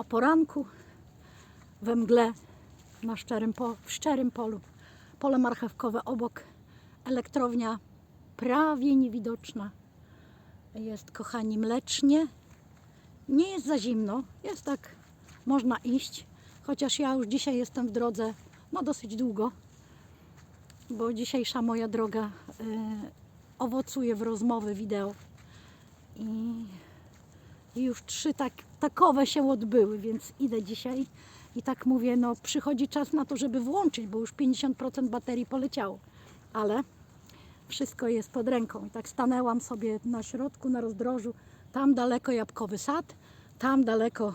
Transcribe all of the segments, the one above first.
o poranku we mgle na szczerym po, w szczerym polu. Pole marchewkowe obok, elektrownia prawie niewidoczna. Jest, kochani, mlecznie. Nie jest za zimno, jest tak, można iść. Chociaż ja już dzisiaj jestem w drodze, no dosyć długo, bo dzisiejsza moja droga y, owocuje w rozmowy wideo. I, i już trzy tak, takowe się odbyły, więc idę dzisiaj. I tak mówię, no przychodzi czas na to, żeby włączyć, bo już 50% baterii poleciało. Ale wszystko jest pod ręką. I tak stanęłam sobie na środku, na rozdrożu. Tam daleko jabłkowy sad, tam daleko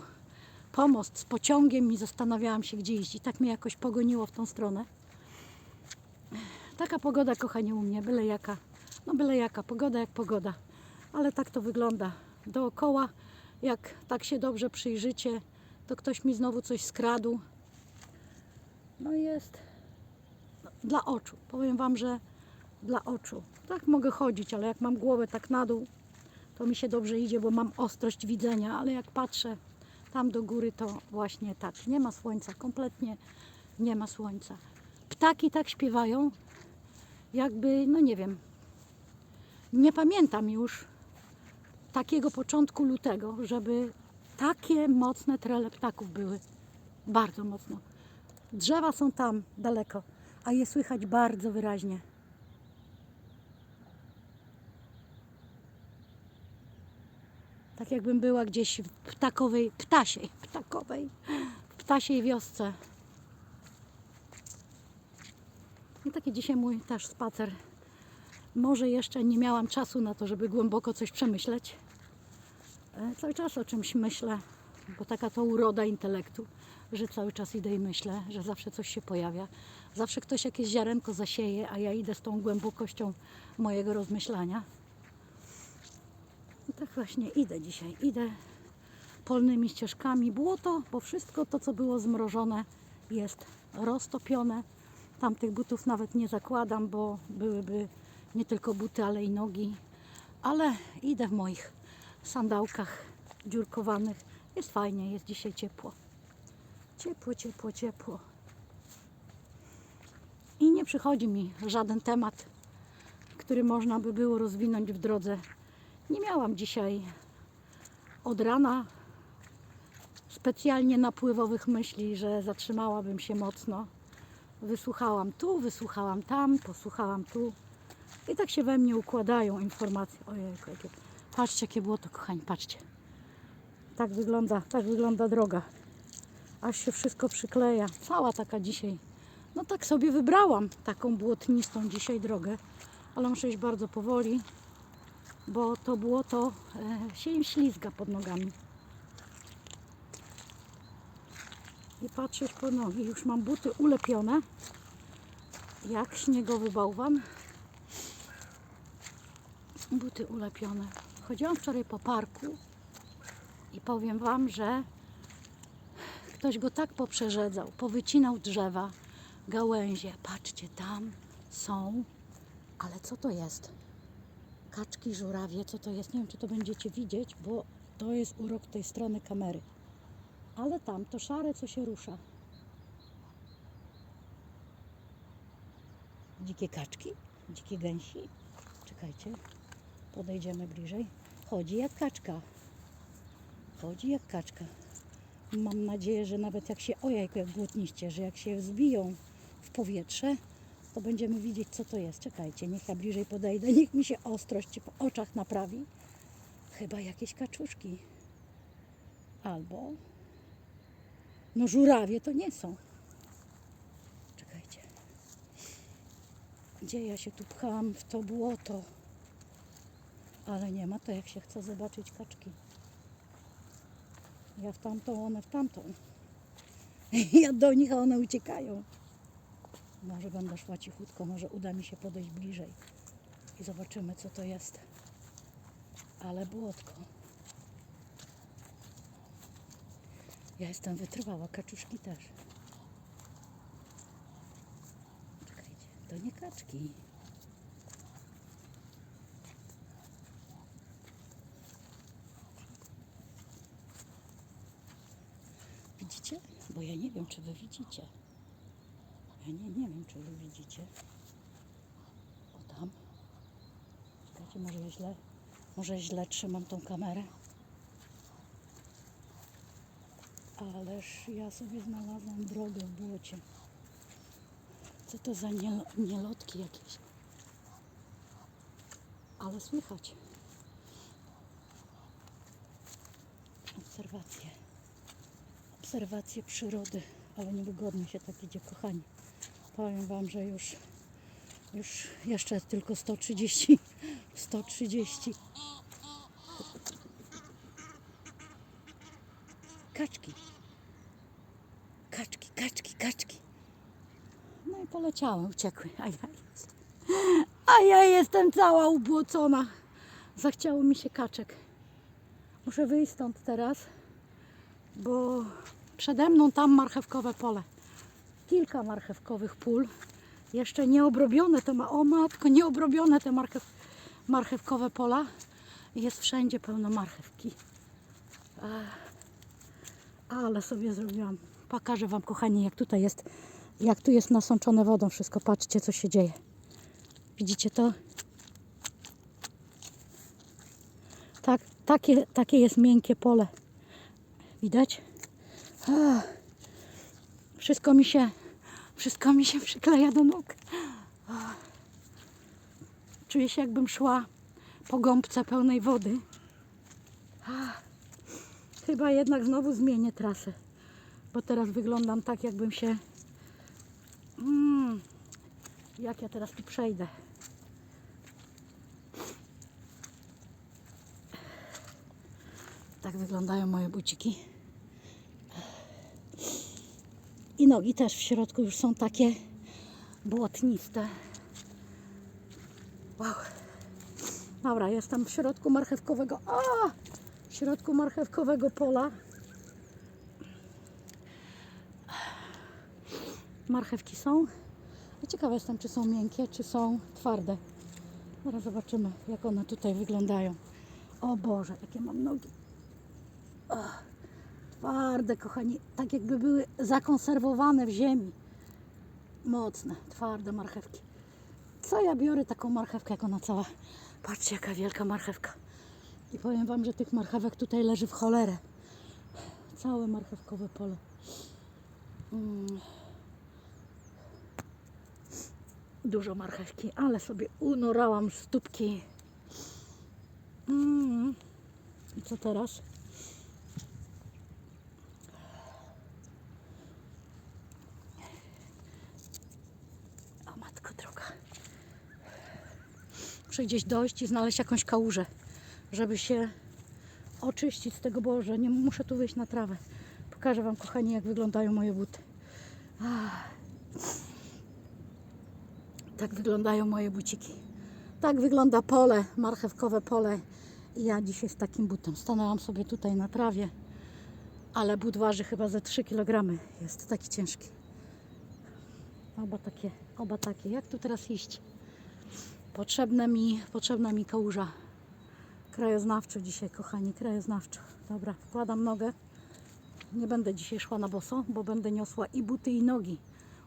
pomost z pociągiem i zastanawiałam się, gdzie iść. I tak mnie jakoś pogoniło w tą stronę. Taka pogoda, kochani, u mnie, byle jaka. No byle jaka, pogoda jak pogoda. Ale tak to wygląda dookoła. Jak tak się dobrze przyjrzycie, to ktoś mi znowu coś skradł. No jest dla oczu. Powiem Wam, że dla oczu. Tak mogę chodzić, ale jak mam głowę tak na dół, to mi się dobrze idzie, bo mam ostrość widzenia, ale jak patrzę tam do góry, to właśnie tak. Nie ma słońca, kompletnie nie ma słońca. Ptaki tak śpiewają, jakby, no nie wiem, nie pamiętam już takiego początku lutego, żeby takie mocne trele ptaków były. Bardzo mocno. Drzewa są tam daleko, a je słychać bardzo wyraźnie. Tak jakbym była gdzieś w ptakowej, ptasiej, ptakowej, ptasiej wiosce. I taki dzisiaj mój też spacer. Może jeszcze nie miałam czasu na to, żeby głęboko coś przemyśleć. E, Cały czas o czymś myślę, bo taka to uroda intelektu, że cały czas idę i myślę, że zawsze coś się pojawia. Zawsze ktoś jakieś ziarenko zasieje, a ja idę z tą głębokością mojego rozmyślania. I tak właśnie idę dzisiaj. Idę polnymi ścieżkami. Błoto, bo wszystko to, co było zmrożone, jest roztopione. Tamtych butów nawet nie zakładam, bo byłyby nie tylko buty, ale i nogi. Ale idę w moich sandałkach dziurkowanych. Jest fajnie, jest dzisiaj ciepło. Ciepło, ciepło, ciepło. I nie przychodzi mi żaden temat, który można by było rozwinąć w drodze. Nie miałam dzisiaj od rana specjalnie napływowych myśli, że zatrzymałabym się mocno. Wysłuchałam tu, wysłuchałam tam, posłuchałam tu. I tak się we mnie układają informacje. Ojejku, jakie... patrzcie jakie było to, kochani, patrzcie. Tak wygląda, tak wygląda droga. Aż się wszystko przykleja. Cała taka dzisiaj. No tak sobie wybrałam taką błotnistą dzisiaj drogę, ale muszę iść bardzo powoli, bo to błoto e, się im ślizga pod nogami. I patrzeć po nogi. Już mam buty ulepione, jak śniegowy bałwan. Buty ulepione. Chodziłam wczoraj po parku i powiem Wam, że ktoś go tak poprzedzał, powycinał drzewa, gałęzie. Patrzcie, tam są, ale co to jest? Kaczki, żurawie, co to jest? Nie wiem, czy to będziecie widzieć, bo to jest urok tej strony kamery. Ale tam to szare, co się rusza. Dzikie kaczki, dzikie gęsi. Czekajcie, podejdziemy bliżej. Chodzi jak kaczka. Chodzi jak kaczka. Mam nadzieję, że nawet jak się, ojejku, jak błotniście, że jak się wzbiją w powietrze, to będziemy widzieć, co to jest. Czekajcie, niech ja bliżej podejdę, niech mi się ostrość po oczach naprawi. Chyba jakieś kaczuszki. Albo, no żurawie to nie są. Czekajcie. Gdzie ja się tu pchałam w to błoto? Ale nie ma to, jak się chce zobaczyć kaczki. Ja w tamtą, one w tamtą. Ja do nich, a one uciekają. Może będę szła cichutko, może uda mi się podejść bliżej i zobaczymy, co to jest. Ale błotko. Ja jestem wytrwała, kaczuszki też. Czekajcie, to nie kaczki. Widzicie? Bo ja nie wiem, czy wy widzicie. Ja nie, nie wiem, czy wy widzicie. O tam. Czekajcie, może źle, może źle trzymam tą kamerę. Ależ ja sobie znalazłam drogę w błocie. Co to za nie, nielotki jakieś? Ale słychać. Obserwacje. Obserwacje przyrody, ale niewygodnie się tak idzie, kochani. Powiem Wam, że już, już jeszcze tylko 130, 130. Kaczki. Kaczki, kaczki, kaczki. No i poleciały, uciekły. A ja, a ja jestem cała ubłocona. Zachciało mi się kaczek. Muszę wyjść stąd teraz, bo przede mną tam marchewkowe pole. Kilka marchewkowych pól. Jeszcze nieobrobione to ma, o matko, nieobrobione te marchew, marchewkowe pola. Jest wszędzie pełno marchewki. Ale sobie zrobiłam. Pokażę Wam, kochani, jak tutaj jest, jak tu jest nasączone wodą wszystko. Patrzcie, co się dzieje. Widzicie to? Tak, takie, takie jest miękkie pole. Widać? Wszystko mi się, wszystko mi się przykleja do nóg. Czuję się jakbym szła po gąbce pełnej wody. Chyba jednak znowu zmienię trasę, bo teraz wyglądam tak, jakbym się. Mm, jak ja teraz tu przejdę? Tak wyglądają moje buciki. I nogi też w środku już są takie błotniste. Wow. Dobra, jestem w środku marchewkowego. A! W środku marchewkowego pola. Marchewki są. Ja ciekawa jestem, czy są miękkie, czy są twarde. Zaraz zobaczymy, jak one tutaj wyglądają. O Boże, jakie mam nogi. Twarde, kochani. Tak jakby były zakonserwowane w ziemi. Mocne, twarde marchewki. Co ja biorę taką marchewkę, jak ona cała. Patrzcie, jaka wielka marchewka. I powiem Wam, że tych marchewek tutaj leży w cholerę. Całe marchewkowe pole. Mm. Dużo marchewki, ale sobie unorałam stópki. Mm. I co teraz? O matko droga. Muszę gdzieś dojść i znaleźć jakąś kałużę, żeby się oczyścić z tego Boże. Nie muszę tu wyjść na trawę. Pokażę Wam, kochani, jak wyglądają moje buty. Ach. Tak wyglądają moje buciki. Tak wygląda pole, marchewkowe pole. Ja dzisiaj z takim butem. Stanęłam sobie tutaj na trawie, ale but waży chyba ze 3 kg. Jest taki ciężki. Oba takie, oba takie. Jak tu teraz iść? Potrzebne mi, potrzebna mi kałuża. Krajoznawczy dzisiaj, kochani, krajoznawczy. Dobra, wkładam nogę. Nie będę dzisiaj szła na boso, bo będę niosła i buty, i nogi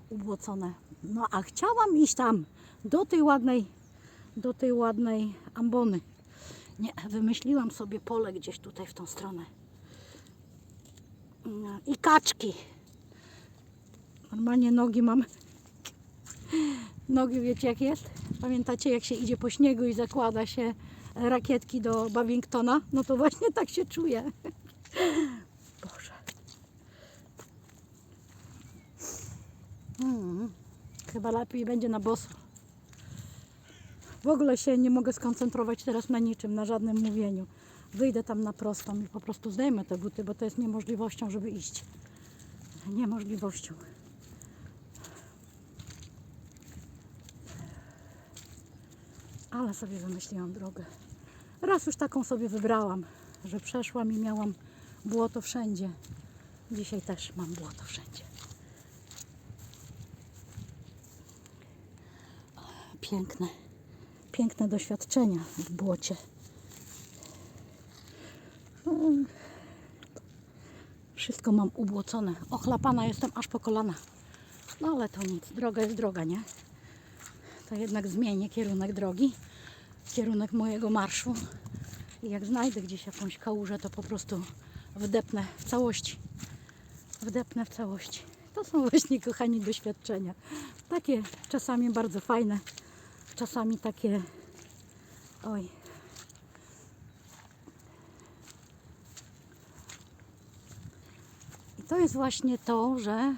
ubłocone. No a chciałam iść tam, do tej ładnej, do tej ładnej ambony. Nie, wymyśliłam sobie pole gdzieś tutaj w tą stronę. I kaczki. Normalnie nogi mam. Nogi wiecie jak jest? Pamiętacie jak się idzie po śniegu i zakłada się rakietki do Bavingtona? No to właśnie tak się czuję. Boże. Mm, chyba lepiej będzie na boso. W ogóle się nie mogę skoncentrować teraz na niczym, na żadnym mówieniu. Wyjdę tam na prostą i po prostu zdejmę te buty, bo to jest niemożliwością, żeby iść. Niemożliwością. Ale sobie wymyśliłam drogę. Raz już taką sobie wybrałam, że przeszłam i miałam błoto wszędzie. Dzisiaj też mam błoto wszędzie. Piękne, piękne doświadczenia w błocie. Wszystko mam ubłocone. Ochlapana jestem aż po kolana. No ale to nic, droga jest droga, nie? To jednak zmienię kierunek drogi, kierunek mojego marszu. I jak znajdę gdzieś jakąś kałużę, to po prostu wdepnę w całości. Wdepnę w całości. To są właśnie, kochani, doświadczenia. Takie czasami bardzo fajne, czasami takie. Oj. I to jest właśnie to, że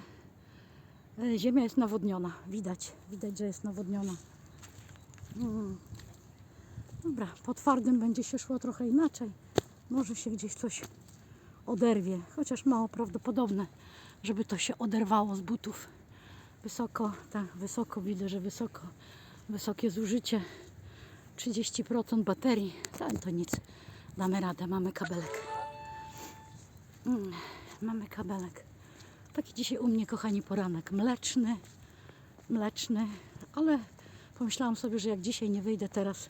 ziemia jest nawodniona. Widać, widać, że jest nawodniona. Mm. Dobra, po twardym będzie się szło trochę inaczej. Może się gdzieś coś oderwie, chociaż mało prawdopodobne, żeby to się oderwało z butów. Wysoko, tak, wysoko widzę, że wysoko, wysokie zużycie. 30% baterii, to, to nic, damy radę, mamy kabelek. Mm, mamy kabelek. Taki dzisiaj u mnie, kochani, poranek mleczny, mleczny, ale pomyślałam sobie, że jak dzisiaj nie wyjdę teraz,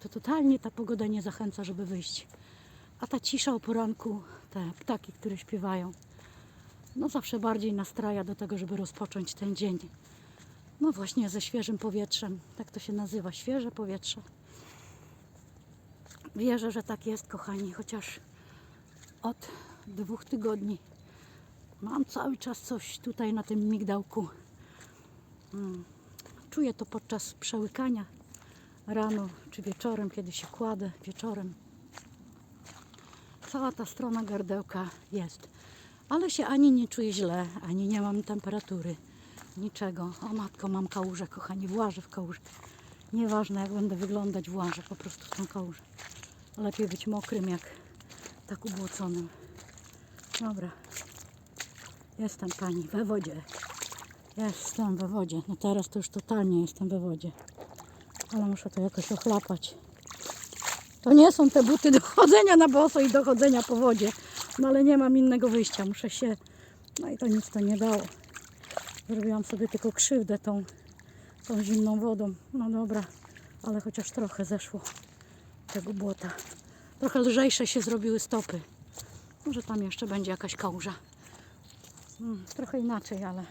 to totalnie ta pogoda nie zachęca, żeby wyjść. A ta cisza o poranku, te ptaki, które śpiewają, no zawsze bardziej nastraja do tego, żeby rozpocząć ten dzień. No właśnie ze świeżym powietrzem, tak to się nazywa, świeże powietrze. Wierzę, że tak jest, kochani, chociaż od dwóch tygodni mam cały czas coś tutaj na tym migdałku. Mm. Czuję to podczas przełykania rano czy wieczorem, kiedy się kładę wieczorem. Cała ta strona gardełka jest. Ale się ani nie czuję źle, ani nie mam temperatury. Niczego. O matko, mam kałużę, kochani, włażę w kałużę. Nieważne jak będę wyglądać, włażę po prostu w tą kałużę. Lepiej być mokrym jak tak ubłoconym. Dobra. Jestem pani we wodzie. Jestem we wodzie. No teraz to już totalnie jestem we wodzie. Ale muszę to jakoś ochlapać. To nie są te buty do chodzenia na boso i do chodzenia po wodzie. No ale nie mam innego wyjścia. Muszę się... No i to nic to nie dało. Zrobiłam sobie tylko krzywdę tą, tą zimną wodą. No dobra, ale chociaż trochę zeszło tego błota. Trochę lżejsze się zrobiły stopy. Może tam jeszcze będzie jakaś kałuża. Mm, trochę inaczej, ale,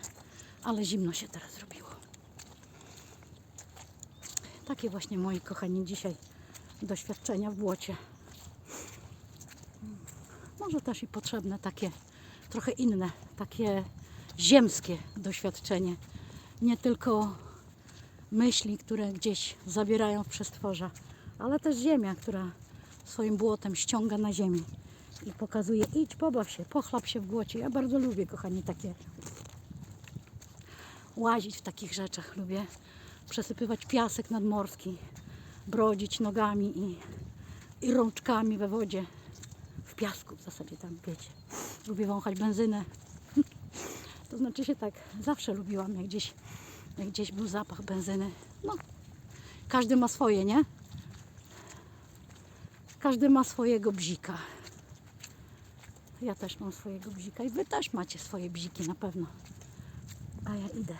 ale zimno się teraz zrobiło. Takie właśnie moi kochani dzisiaj doświadczenia w błocie. Mm, Może też i potrzebne takie trochę inne, takie ziemskie doświadczenie. Nie tylko myśli, które gdzieś zabierają w przestworza, ale też ziemia, która swoim błotem ściąga na ziemię i pokazuje idź, pobaw się, pochlap się w błocie. Ja bardzo lubię, kochani, takie łazić w takich rzeczach. Lubię przesypywać piasek nadmorski, brodzić nogami i, i rączkami we wodzie, w piasku w zasadzie tam, wiecie. Lubię wąchać benzynę. To znaczy się tak, zawsze lubiłam, jak gdzieś, jak gdzieś był zapach benzyny. No, każdy ma swoje, nie? Każdy ma swojego bzika. Ja też mam swojego bzika i wy też macie swoje bziki na pewno. A ja idę.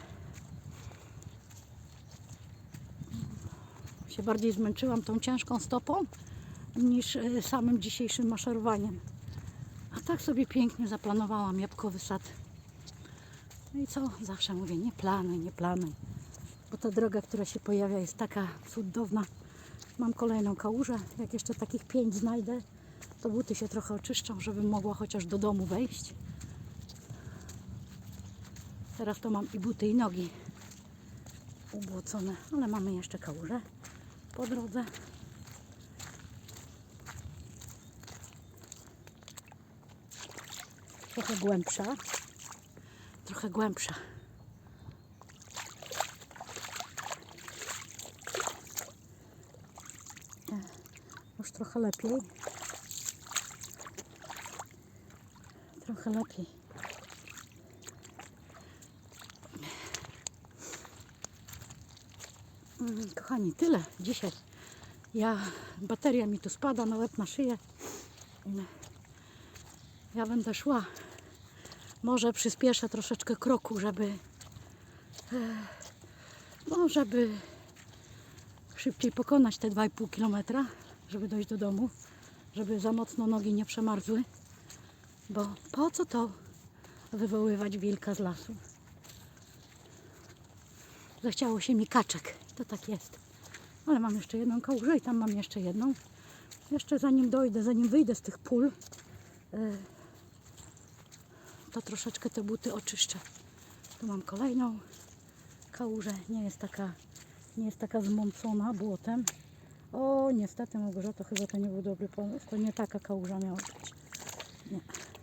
Się bardziej zmęczyłam tą ciężką stopą niż e, samym dzisiejszym maszerowaniem. A tak sobie pięknie zaplanowałam jabłkowy sad. No i co? Zawsze mówię, nie planuj, nie planuj. Bo ta droga, która się pojawia jest taka cudowna. Mam kolejną kałużę. Jak jeszcze takich pięć znajdę, to buty się trochę oczyszczą, żebym mogła chociaż do domu wejść. Teraz to mam i buty, i nogi ubłocone, ale mamy jeszcze kałużę po drodze. Trochę głębsza. Trochę głębsza. Już trochę lepiej. Trochę lepiej. Mm, Kochani, tyle dzisiaj. Ja, bateria mi tu spada na łeb, na szyję. Ja będę szła. Może przyspieszę troszeczkę kroku, żeby e, no, żeby szybciej pokonać te 2,5 km, żeby dojść do domu, żeby za mocno nogi nie przemarzły. Bo po co to wywoływać wilka z lasu? Zachciało się mi kaczek. To tak jest. Ale mam jeszcze jedną kałużę i tam mam jeszcze jedną. Jeszcze zanim dojdę, zanim wyjdę z tych pól, y, to troszeczkę te buty oczyszczę. Tu mam kolejną kałużę. Nie jest taka, nie jest taka zmącona błotem. O, niestety Małgorzata, chyba to nie był dobry pomysł. To nie taka kałuża miała być. Nie.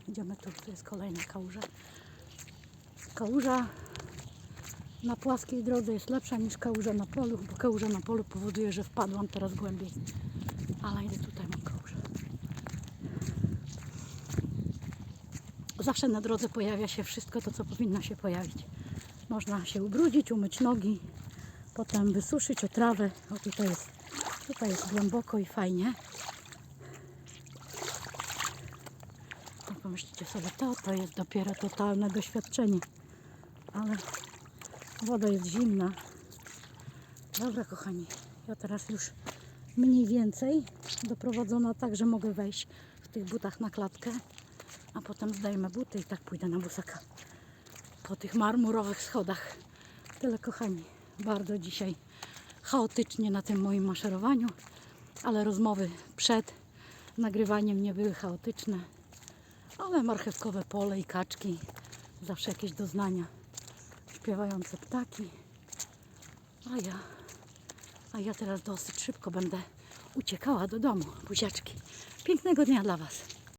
Idziemy tu, tu jest kolejna kałuża. Kałuża na płaskiej drodze jest lepsza niż kałuża na polu, bo kałuża na polu powoduje, że wpadłam teraz głębiej. Ale idę tutaj, mam kałużę. Zawsze na drodze pojawia się wszystko to, co powinno się pojawić. Można się ubrudzić, umyć nogi, potem wysuszyć o trawę. O, tutaj jest, tutaj jest głęboko i fajnie. To pomyślicie sobie, to, to jest dopiero totalne doświadczenie. Ale woda jest zimna. Dobra, kochani, ja teraz już mniej więcej doprowadzona tak, że mogę wejść w tych butach na klatkę, a potem zdejmę buty i tak pójdę na busaka po tych marmurowych schodach. Tyle, kochani, bardzo dzisiaj chaotycznie na tym moim maszerowaniu, ale rozmowy przed nagrywaniem nie były chaotyczne, ale marchewkowe pole i kaczki, zawsze jakieś doznania, śpiewające ptaki, a ja a ja teraz dosyć szybko będę uciekała do domu. Buziaczki. Pięknego dnia dla Was.